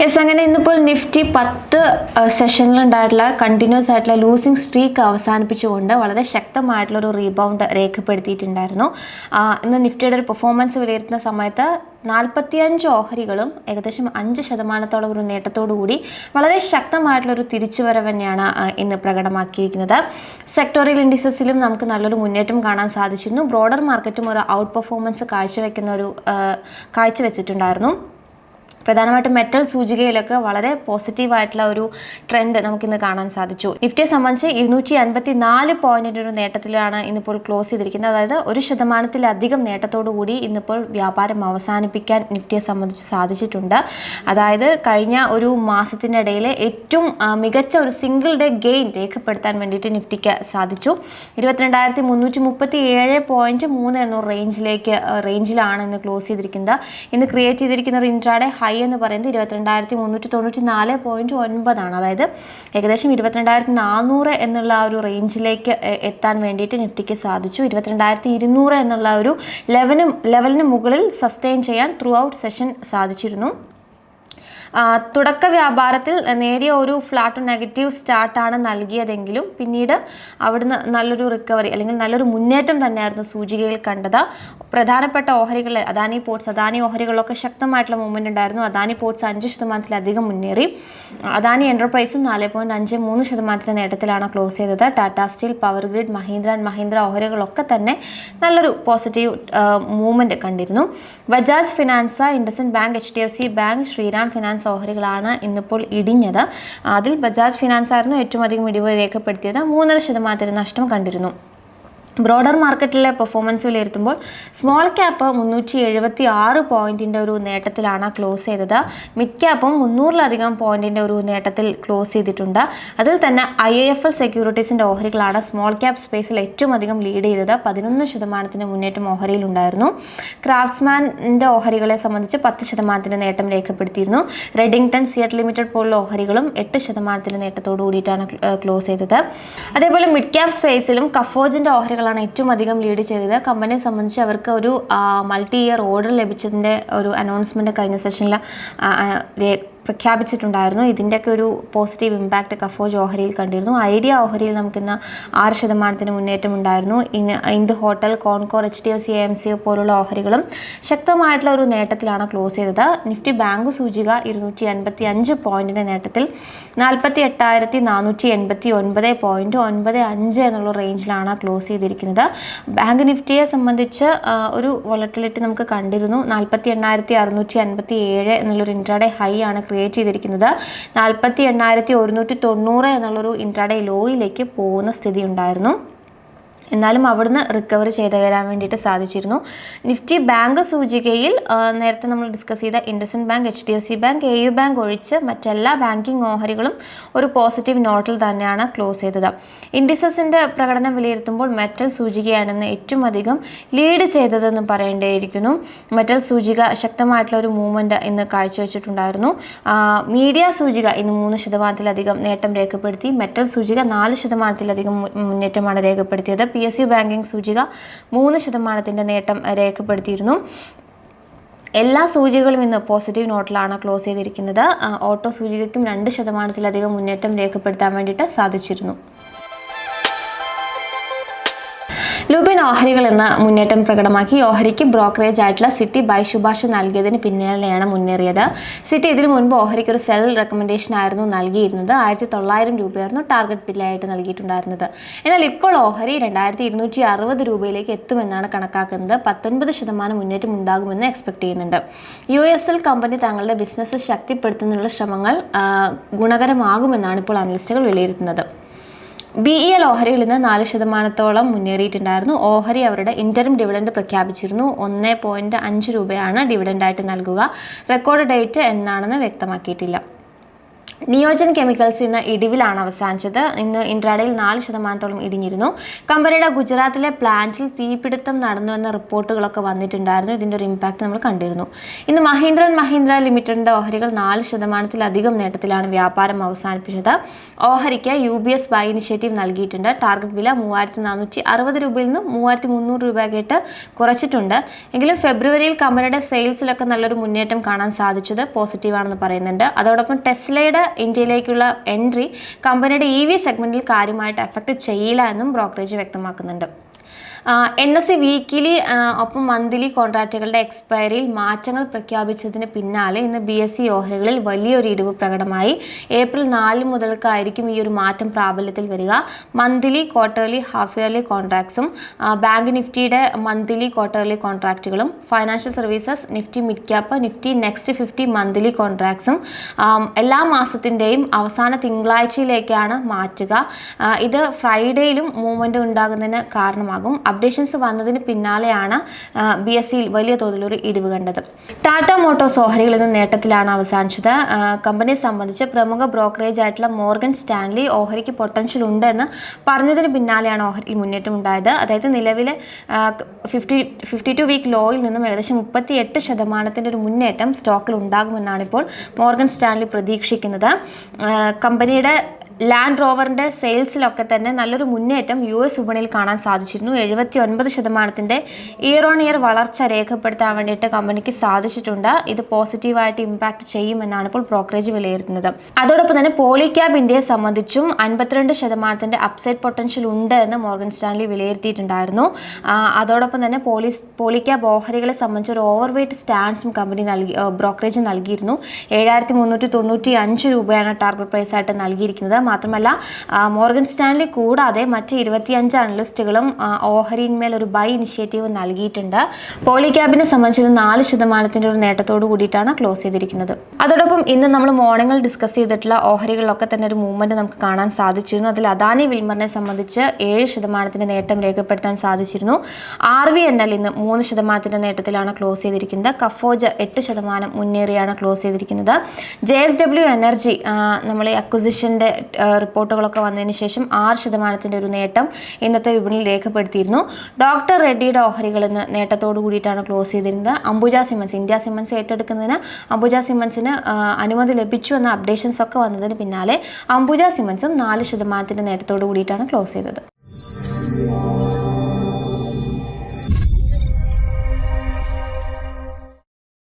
Yes അങ്ങനെ ഇന്നിപ്പോൾ Nifty പത്ത് സെഷനിലുണ്ടായിട്ടുള്ള കണ്ടിന്യൂസ് ആയിട്ടുള്ള ലൂസിങ് സ്ട്രീക്ക് അവസാനിപ്പിച്ചുകൊണ്ട് വളരെ ശക്തമായിട്ടുള്ള ഒരു റീബൗണ്ട് രേഖപ്പെടുത്തിയിട്ടുണ്ടായിരുന്നു. ഇന്ന് നിഫ്റ്റിയുടെ ഒരു പെർഫോമൻസ് വിലയിരുത്തുന്ന സമയത്ത് നാൽപ്പത്തിയഞ്ച് ഓഹരികളും ഏകദേശം അഞ്ച് ശതമാനത്തോളം ഒരു നേട്ടത്തോടുകൂടി വളരെ ശക്തമായിട്ടുള്ള ഒരു തിരിച്ചുവരവ് തന്നെയാണ് ഇന്ന് പ്രകടമാക്കിയിരിക്കുന്നത്. സെക്ടോറിയൽ ഇൻഡിസസിലും നമുക്ക് നല്ലൊരു മുന്നേറ്റം കാണാൻ സാധിച്ചിരുന്നു. ബ്രോഡർ മാർക്കറ്റും ഒരു ഔട്ട് പെർഫോമൻസ് കാഴ്ചവെക്കുന്ന ഒരു കാഴ്ചവെച്ചിട്ടുണ്ടായിരുന്നു. പ്രധാനമായിട്ടും മെറ്റൽ സൂചികയിലൊക്കെ വളരെ പോസിറ്റീവായിട്ടുള്ള ഒരു ട്രെൻഡ് നമുക്കിന്ന് കാണാൻ സാധിച്ചു. നിഫ്റ്റിയെ സംബന്ധിച്ച് ഇരുന്നൂറ്റി അൻപത്തി നാല് പോയിന്റിന്റെ ഒരു നേട്ടത്തിലാണ് ഇന്നിപ്പോൾ ക്ലോസ് ചെയ്തിരിക്കുന്നത്. അതായത് ഒരു ശതമാനത്തിലധികം നേട്ടത്തോടുകൂടി ഇന്നിപ്പോൾ വ്യാപാരം അവസാനിപ്പിക്കാൻ നിഫ്റ്റിയെ സംബന്ധിച്ച് സാധിച്ചിട്ടുണ്ട്. അതായത് കഴിഞ്ഞ ഒരു മാസത്തിനിടയിൽ ഏറ്റവും മികച്ച ഒരു സിംഗിൾ ഡേ ഗെയിൻ രേഖപ്പെടുത്താൻ വേണ്ടിയിട്ട് നിഫ്റ്റിക്ക് സാധിച്ചു. ഇരുപത്തിരണ്ടായിരത്തി മുന്നൂറ്റി മുപ്പത്തി ഏഴ് പോയിന്റ് മൂന്ന് എന്ന റേഞ്ചിലേക്ക് റേഞ്ചിലാണ് ഇന്ന് ക്ലോസ് ചെയ്തിരിക്കുന്നത്. ഇന്ന് ക്രിയേറ്റ് ചെയ്തിരിക്കുന്ന ഒരു ഇൻട്രാഡേ ഹൈ എന്ന് പറയുന്നത് ഇരുപത്തിരണ്ടായിരത്തി മുന്നൂറ്റി തൊണ്ണൂറ്റി നാല് പോയിന്റ് ഒൻപതാണ്. അതായത് ഏകദേശം ഇരുപത്തിരണ്ടായിരത്തി നാനൂറ് എന്നുള്ള ആ ഒരു റേഞ്ചിലേക്ക് എത്താൻ വേണ്ടിയിട്ട് നിഫ്റ്റിക്ക് സാധിച്ചു. ഇരുപത്തിരണ്ടായിരത്തി ഇരുന്നൂറ് എന്നുള്ള ഒരു ലെവലും ലെവലിന് മുകളിൽ സസ്റ്റെയിൻ ചെയ്യാൻ ത്രൂ ഔട്ട് സെഷൻ സാധിച്ചിരുന്നു. തുടക്ക വ്യാപാരത്തിൽ നേരിയ ഒരു ഫ്ലാറ്റ് നെഗറ്റീവ് സ്റ്റാർട്ടാണ് നൽകിയതെങ്കിലും പിന്നീട് അവിടുന്ന് നല്ലൊരു റിക്കവറി അല്ലെങ്കിൽ നല്ലൊരു മുന്നേറ്റം തന്നെയായിരുന്നു സൂചികയിൽ കണ്ടത്. പ്രധാനപ്പെട്ട ഓഹരികൾ അദാനി പോർട്സ് അദാനി ഓഹരികളിലൊക്കെ ശക്തമായിട്ടുള്ള മൂവ്മെന്റ് ഉണ്ടായിരുന്നു. അദാനി പോർട്സ് അഞ്ച് ശതമാനത്തിലധികം മുന്നേറി. അദാനി എന്റർപ്രൈസും നാല് പോയിന്റ് അഞ്ച് മൂന്ന് ശതമാനത്തിന്റെ നേട്ടത്തിലാണ് ക്ലോസ് ചെയ്തത്. Tata Steel Power Grid Mahindra and Mahindra ഓഹരികളൊക്കെ തന്നെ നല്ലൊരു പോസിറ്റീവ് മൂവ്മെന്റ് കണ്ടിരുന്നു. Bajaj Finance IndusInd Bank H D F C Bank Shriram Finance ഓഹരികളാണ് ഇന്നിപ്പോൾ ഇടിഞ്ഞത്. അതിൽ ബജാജ് ഫിനാൻസ് ആയിരുന്നു ഏറ്റവും അധികം ഇടിവ് രേഖപ്പെടുത്തിയത്. മൂന്നര ശതമാനത്തിന് നഷ്ടം കണ്ടിരുന്നു. ബ്രോഡർ മാർക്കറ്റിലെ പെർഫോമൻസ് വിലയിരുത്തുമ്പോൾ സ്മോൾ ക്യാപ്പ് മുന്നൂറ്റി എഴുപത്തി ആറ് പോയിന്റിന്റെ ഒരു നേട്ടത്തിലാണ് ക്ലോസ് ചെയ്തത്. മിഡ് ക്യാപ്പും മുന്നൂറിലധികം പോയിന്റിന്റെ ഒരു നേട്ടത്തിൽ ക്ലോസ് ചെയ്തിട്ടുണ്ട്. അതിൽ തന്നെ ഐ എ എഫ് എൽ സെക്യൂരിറ്റീസിന്റെ ഓഹരികളാണ് സ്മോൾ ക്യാപ്പ് സ്പേസിൽ ഏറ്റവും അധികം ലീഡ് ചെയ്തത്. പതിനൊന്ന് ശതമാനത്തിന്റെ മുന്നേറ്റം ഓഹരിയിലുണ്ടായിരുന്നു ക്രാഫ്റ്റ്സ്മാന്റെ ഓഹരികളെ സംബന്ധിച്ച് പത്ത് ശതമാനത്തിന്റെ നേട്ടം രേഖപ്പെടുത്തിയിരുന്നു. റെഡിങ്ടൺ സിയറ്റ് ലിമിറ്റഡ് പോലുള്ള ഓഹരികളും എട്ട് ശതമാനത്തിന്റെ നേട്ടത്തോടു കൂടിയിട്ടാണ് ക്ലോസ് ചെയ്തത്. അതേപോലെ മിഡ് ക്യാപ്പ് സ്പേസിലും കഫോജിന്റെ ഓഹരികളാണ് ഏറ്റവും അധികം ലീഡ് ചെയ്തത്. കമ്പനിയെ സംബന്ധിച്ച് അവർക്ക് ഒരു മൾട്ടി ഇയർ ഓർഡർ ലഭിച്ചതിന്റെ ഒരു അനൗൺസ്മെന്റ് കഴിഞ്ഞ സെഷനിൽ പ്രഖ്യാപിച്ചിട്ടുണ്ടായിരുന്നു. ഇതിന്റെയൊക്കെ ഒരു പോസിറ്റീവ് ഇമ്പാക്റ്റ് കഫോജ് ഓഹരിയിൽ കണ്ടിരുന്നു. ഐഡിയ ഓഹരിയിൽ നമുക്കിന്ന് ആറ് ശതമാനത്തിന് മുന്നേറ്റം ഉണ്ടായിരുന്നു. ഇന്ത് hotel Concor H D F C M C പോലുള്ള ഓഹരികളും ശക്തമായിട്ടുള്ള ഒരു നേട്ടത്തിലാണ് ക്ലോസ് ചെയ്തത്. നിഫ്റ്റി ബാങ്ക് സൂചിക ഇരുന്നൂറ്റി അൻപത്തി അഞ്ച് പോയിന്റിന്റെ നേട്ടത്തിൽ നാൽപ്പത്തി എട്ടായിരത്തി നാനൂറ്റി എൺപത്തി ഒൻപത് പോയിന്റ് ഒൻപത് അഞ്ച് എന്നുള്ള റേഞ്ചിലാണ് ക്ലോസ് ചെയ്തിരിക്കുന്നത്. ബാങ്ക് നിഫ്റ്റിയെ സംബന്ധിച്ച് ഒരു വോളറ്റിലിറ്റി നമുക്ക് കണ്ടിരുന്നു. നാൽപ്പത്തി എണ്ണായിരത്തി അറുന്നൂറ്റി അൻപത്തി ഏഴ് എന്നുള്ളൊരു ഇൻട്രാഡേ ഹൈ ആണ് ക്രിയേറ്റ് ചെയ്തിരിക്കുന്നത് നാൽപ്പത്തി എണ്ണായിരത്തി ഒരുന്നൂറ്റി തൊണ്ണൂറ് എന്നുള്ളൊരു ഇൻട്രാഡേ ലോയിലേക്ക് പോകുന്ന സ്ഥിതി ഉണ്ടായിരുന്നു എന്നാലും അവിടുന്ന് റിക്കവർ ചെയ്ത് വരാൻ വേണ്ടിയിട്ട് സാധിച്ചിരുന്നു. നിഫ്റ്റി ബാങ്ക് സൂചികയിൽ നേരത്തെ നമ്മൾ ഡിസ്കസ് ചെയ്ത IndusInd bank H D F C bank A U bank ഒഴിച്ച് മറ്റെല്ലാ ബാങ്കിങ് ഓഹരികളും ഒരു പോസിറ്റീവ് നോട്ടിൽ തന്നെയാണ് ക്ലോസ് ചെയ്തത്. ഇൻഡിസസിന്റെ പ്രകടനം വിലയിരുത്തുമ്പോൾ മെറ്റൽ സൂചികയാണെന്ന് ഏറ്റവും അധികം ലീഡ് ചെയ്തതെന്ന് പറയേണ്ടിയിരിക്കുന്നു. മെറ്റൽ സൂചിക ശക്തമായിട്ടുള്ള ഒരു മൂവ്മെന്റ് ഇന്ന് കാഴ്ചവെച്ചിട്ടുണ്ടായിരുന്നു. മീഡിയ സൂചിക ഇന്ന് മൂന്ന് ശതമാനത്തിലധികം നേട്ടം രേഖപ്പെടുത്തി. മെറ്റൽ സൂചിക നാല് ശതമാനത്തിലധികം മുന്നേറ്റമാണ് രേഖപ്പെടുത്തിയത്. പി എസ് യു ബാങ്കിങ് സൂചിക മൂന്ന് ശതമാനത്തിന്റെ നേട്ടം രേഖപ്പെടുത്തിയിരുന്നു. എല്ലാ സൂചികകളും ഇന്ന് പോസിറ്റീവ് നോട്ടിലാണ് ക്ലോസ് ചെയ്തിരിക്കുന്നത്. ഓട്ടോ സൂചികയ്ക്കും രണ്ട് ശതമാനത്തിലധികം മുന്നേറ്റം രേഖപ്പെടുത്താൻ വേണ്ടിയിട്ട് സാധിച്ചിരുന്നു. ലുബിൻ ഓഹരികൾ എന്ന മുന്നേറ്റം പ്രകടമാക്കി. ഓഹരിക്ക് ബ്രോക്കറേജ് ആയിട്ടുള്ള സിറ്റി ബൈ ശുപാർശ നൽകിയതിന് പിന്നാലെയാണ് മുന്നേറിയത്. സിറ്റി ഇതിനു മുൻപ് ഓഹരിക്ക് ഒരു സെൽ റെക്കമെൻഡേഷൻ ആയിരുന്നു നൽകിയിരുന്നത്. ആയിരത്തി തൊള്ളായിരം രൂപയായിരുന്നു ടാർഗറ്റ് ബില്ലായിട്ട് നൽകിയിട്ടുണ്ടായിരുന്നത്. എന്നാൽ ഇപ്പോൾ ഓഹരി രണ്ടായിരത്തി ഇരുന്നൂറ്റി അറുപത് രൂപയിലേക്ക് എത്തുമെന്നാണ് കണക്കാക്കുന്നത്. പത്തൊൻപത് ശതമാനം മുന്നേറ്റം ഉണ്ടാകുമെന്ന് എക്സ്പെക്ട് ചെയ്യുന്നുണ്ട്. യു എസ് എൽ കമ്പനി തങ്ങളുടെ ബിസിനസ് ശക്തിപ്പെടുത്തുന്നതിനുള്ള ശ്രമങ്ങൾ ഗുണകരമാകുമെന്നാണ് ഇപ്പോൾ അനലിസ്റ്റുകൾ വിലയിരുത്തുന്നത്. ബി ഇ ഓഹരിയിൽ നിന്ന് നാല് ശതമാനത്തോളം മുന്നേറിയിട്ടുണ്ടായിരുന്നു. ഓഹരി അവരുടെ ഇന്റർം ഡിവിഡൻഡ് പ്രഖ്യാപിച്ചിരുന്നു. ഒന്ന് പോയിന്റ് അഞ്ച് രൂപയാണ് ഡിവിഡൻഡായിട്ട് നൽകുക. റെക്കോർഡ് ഡേറ്റ് എന്നാണെന്ന് വ്യക്തമാക്കിയിട്ടില്ല. നിയോജൻ കെമിക്കൽസ് ഇന്ന് ഇടിവിലാണ് അവസാനിച്ചത്. ഇന്ന് ഇൻട്രാഡയിൽ നാല് ശതമാനത്തോളം ഇടിഞ്ഞിരുന്നു. കമ്പനിയുടെ ഗുജറാത്തിലെ പ്ലാന്റിൽ തീപിടുത്തം നടന്നുവെന്ന റിപ്പോർട്ടുകളൊക്കെ വന്നിട്ടുണ്ടായിരുന്നു. ഇതിന്റെ ഒരു ഇമ്പാക്റ്റ് നമ്മൾ കണ്ടിരുന്നു. ഇന്ന് മഹീന്ദ്ര ആൻഡ് മഹീന്ദ്ര ലിമിറ്റഡിന്റെ ഓഹരികൾ നാല് ശതമാനത്തിലധികം നേട്ടത്തിലാണ് വ്യാപാരം അവസാനിപ്പിച്ചത്. ഓഹരിക്ക് U B S buy initiative നൽകിയിട്ടുണ്ട്. ടാർഗറ്റ് വില മൂവായിരത്തി നാനൂറ്റി അറുപത് രൂപയിൽ നിന്ന് മൂവായിരത്തി മുന്നൂറ് രൂപയായിട്ട് കുറച്ചിട്ടുണ്ട്. എങ്കിലും ഫെബ്രുവരിയിൽ കമ്പനിയുടെ സെയിൽസിലൊക്കെ നല്ലൊരു മുന്നേറ്റം കാണാൻ സാധിച്ചത് പോസിറ്റീവാണെന്ന് പറയുന്നുണ്ട്. അതോടൊപ്പം ടെസ്ലയുടെ ഇന്ത്യയിലേക്കുള്ള എൻട്രി കമ്പനിയുടെ ഇ വി സെഗ്മെന്റിൽ കാര്യമായിട്ട് എഫക്റ്റ് ചെയ്യില്ല എന്നും ബ്രോക്കറേജ് വ്യക്തമാക്കുന്നുണ്ട്. എൻ എസ് സി വീക്കിലി ഒപ്പം മന്ത്ലി കോൺട്രാക്റ്റുകളുടെ എക്സ്പയറിയിൽ മാറ്റങ്ങൾ പ്രഖ്യാപിച്ചതിന് പിന്നാലെ ഇന്ന് ബി എസ് സി ഓഹരികളിൽ വലിയൊരു ഇടിവ് പ്രകടമായി. ഏപ്രിൽ നാല് മുതൽക്കായിരിക്കും ഈ ഒരു മാറ്റം പ്രാബല്യത്തിൽ വരിക. മന്ത്ലി ക്വാർട്ടർലി ഹാഫ് ഇയർലി കോൺട്രാക്ട്സും ബാങ്ക് നിഫ്റ്റിയുടെ monthly quarterly കോൺട്രാക്റ്റുകളും financial services Nifty mid cap Nifty next fifty monthly കോൺട്രാക്ട്സും എല്ലാ മാസത്തിന്റെയും അവസാന തിങ്കളാഴ്ചയിലേക്കാണ് മാറ്റുക. ഇത് ഫ്രൈഡേയിലും മൂവ്മെന്റ് ഉണ്ടാകുന്നതിന് കാരണമാകും. അപ്ഡേഷൻസ് വന്നതിന് പിന്നാലെയാണ് ബി എസ് സിയിൽ വലിയ തോതിലൊരു ഇടിവ് കണ്ടത്. ടാറ്റ മോട്ടോഴ്സ് ഓഹരികൾ ഇന്ന് നേട്ടത്തിലാണ് അവസാനിച്ചത്. കമ്പനിയെ സംബന്ധിച്ച് പ്രമുഖ ബ്രോക്കറേജ് ആയിട്ടുള്ള മോർഗൻ സ്റ്റാൻലി ഓഹരിക്ക് പൊട്ടൻഷ്യൽ ഉണ്ട് എന്ന് പറഞ്ഞതിന് പിന്നാലെയാണ് ഓഹരിയിൽ മുന്നേറ്റം ഉണ്ടായത്. അതായത് നിലവിലെ ഫിഫ്റ്റി ഫിഫ്റ്റി ടു വീക്ക് ലോയിൽ നിന്നും ഏകദേശം മുപ്പത്തി എട്ട് ശതമാനത്തിന്റെ ഒരു മുന്നേറ്റം സ്റ്റോക്കിൽ ഉണ്ടാകുമെന്നാണ് ഇപ്പോൾ മോർഗൻ സ്റ്റാൻലി പ്രതീക്ഷിക്കുന്നത്. കമ്പനിയുടെ ലാൻഡ് റോവറിന്റെ സെയിൽസിലൊക്കെ തന്നെ നല്ലൊരു മുന്നേറ്റം യു എസ് വിപണിയിൽ കാണാൻ സാധിച്ചിരുന്നു. എഴുപത്തി ഒൻപത് ശതമാനത്തിന്റെ ഇയർ ഓൺ ഇയർ വളർച്ച രേഖപ്പെടുത്താൻ വേണ്ടിയിട്ട് കമ്പനിക്ക് സാധിച്ചിട്ടുണ്ട്. ഇത് പോസിറ്റീവായിട്ട് ഇമ്പാക്റ്റ് ചെയ്യുമെന്നാണ് ഇപ്പോൾ ബ്രോക്കറേജ് വിലയിരുത്തുന്നത്. അതോടൊപ്പം തന്നെ പോളിക്യാബ് ഇന്ത്യയെ സംബന്ധിച്ചും അൻപത്തിരണ്ട് ശതമാനത്തിന്റെ അപ്സൈഡ് പൊട്ടൻഷ്യൽ ഉണ്ട് എന്ന് മോർഗൻ സ്റ്റാൻലി വിലയിരുത്തിയിട്ടുണ്ടായിരുന്നു. അതോടൊപ്പം തന്നെ പോലീസ് പോളിക്യാബ് ഓഹരികളെ സംബന്ധിച്ച് ഒരു ഓവർ വെയ്റ്റ് സ്റ്റാൻഡ്സും കമ്പനി നൽകി ബ്രോക്കറേജ് നൽകിയിരുന്നു. ഏഴായിരത്തി മുന്നൂറ്റി തൊണ്ണൂറ്റി അഞ്ച് രൂപയാണ് ടാർഗറ്റ് പ്രൈസായിട്ട് നൽകിയിരിക്കുന്നത്. മാത്രമല്ല മോർഗൻ സ്റ്റാൻലി കൂടാതെ മറ്റ് ഇരുപത്തിയഞ്ച് അനലിസ്റ്റുകളും ഓഹരിന്മേൽ ഒരു ബൈ ഇനിഷ്യേറ്റീവ് നൽകിയിട്ടുണ്ട്. പോളിക്യാബിനെ സംബന്ധിച്ച് നാല് ശതമാനത്തിന്റെ ഒരു നേട്ടത്തോട് കൂടിയിട്ടാണ് ക്ലോസ് ചെയ്തിരിക്കുന്നത്. അതോടൊപ്പം ഇന്ന് നമ്മൾ മോർണിംഗിൽ ഡിസ്കസ് ചെയ്തിട്ടുള്ള ഓഹരികളിലൊക്കെ തന്നെ ഒരു മൂവ്മെന്റ് നമുക്ക് കാണാൻ സാധിച്ചിരുന്നു. അതിൽ അദാനി വിൽമറിനെ സംബന്ധിച്ച് ഏഴ് ശതമാനത്തിന്റെ നേട്ടം രേഖപ്പെടുത്താൻ സാധിച്ചിരുന്നു. ആർ വി എൻ എൽ ഇന്ന് മൂന്ന് ശതമാനത്തിന്റെ നേട്ടത്തിലാണ് ക്ലോസ് ചെയ്തിരിക്കുന്നത്. കഫോജ് എട്ട് ശതമാനം മുന്നേറിയാണ് ക്ലോസ് ചെയ്തിരിക്കുന്നത്. ജെ എസ് ഡബ്ല്യു എനർജി നമ്മൾ അക്വസിഷന്റെ റിപ്പോർട്ടുകളൊക്കെ വന്നതിന് ശേഷം ആറ് ശതമാനത്തിന്റെ ഒരു നേട്ടം ഇന്നത്തെ വിപണിയിൽ രേഖപ്പെടുത്തിയിരുന്നു. ഡോക്ടർ റെഡ്ഡിയുടെ ഓഹരികൾ ഇന്ന് നേട്ടത്തോടു കൂടിയിട്ടാണ് ക്ലോസ് ചെയ്തിരുന്നത്. അംബുജ സിമൻസ് ഇന്ത്യ സിമൻസ് ഏറ്റെടുക്കുന്നതിന് അംബുജ സിമൻസിന് അനുമതി ലഭിച്ചു എന്ന അപ്ഡേഷൻസ് ഒക്കെ വന്നതിന് പിന്നാലെ അംബുജ സിമൻസും നാല് ശതമാനത്തിന്റെ നേട്ടത്തോടു കൂടിയിട്ടാണ് ക്ലോസ് ചെയ്തത്.